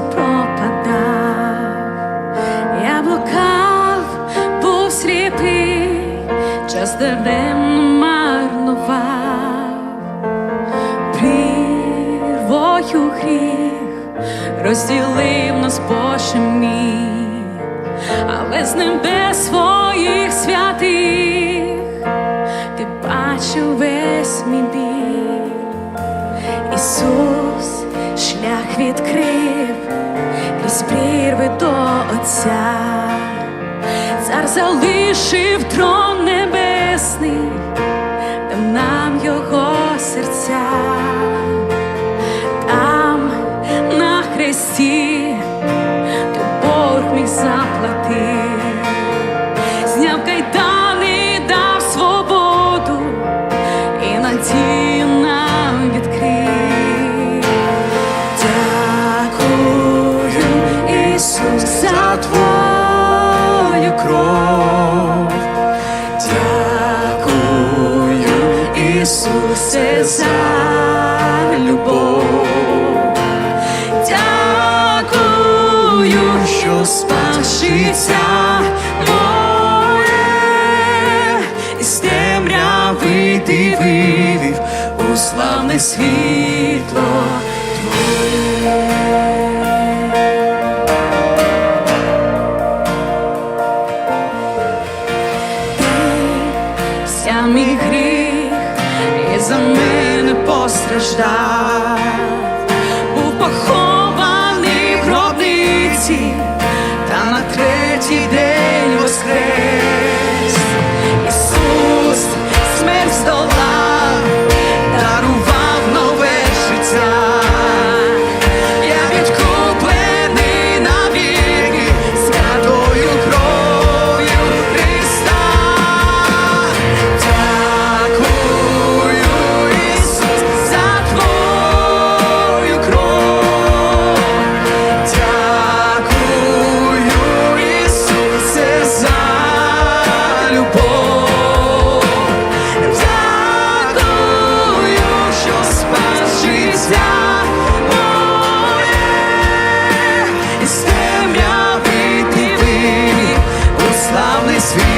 Ісуса пропадав, я блукав, був сліпий, час даремно марнував, прірвою гріх розділив нас Боже мій, але з небес своїх святих. Ти бачив весь мій біль. Ісус шлях відкрив крізь прірви до Отця, цар залишив трон небесний, там нам його серця, там на хресті Ісус, за твою кров. Дякую, Ісусе, за любов. Дякую, що спас життя із темряви ти вивів у славне світло Простя мій гріх і за мене постраждав, у похований в гробниці. Sweet.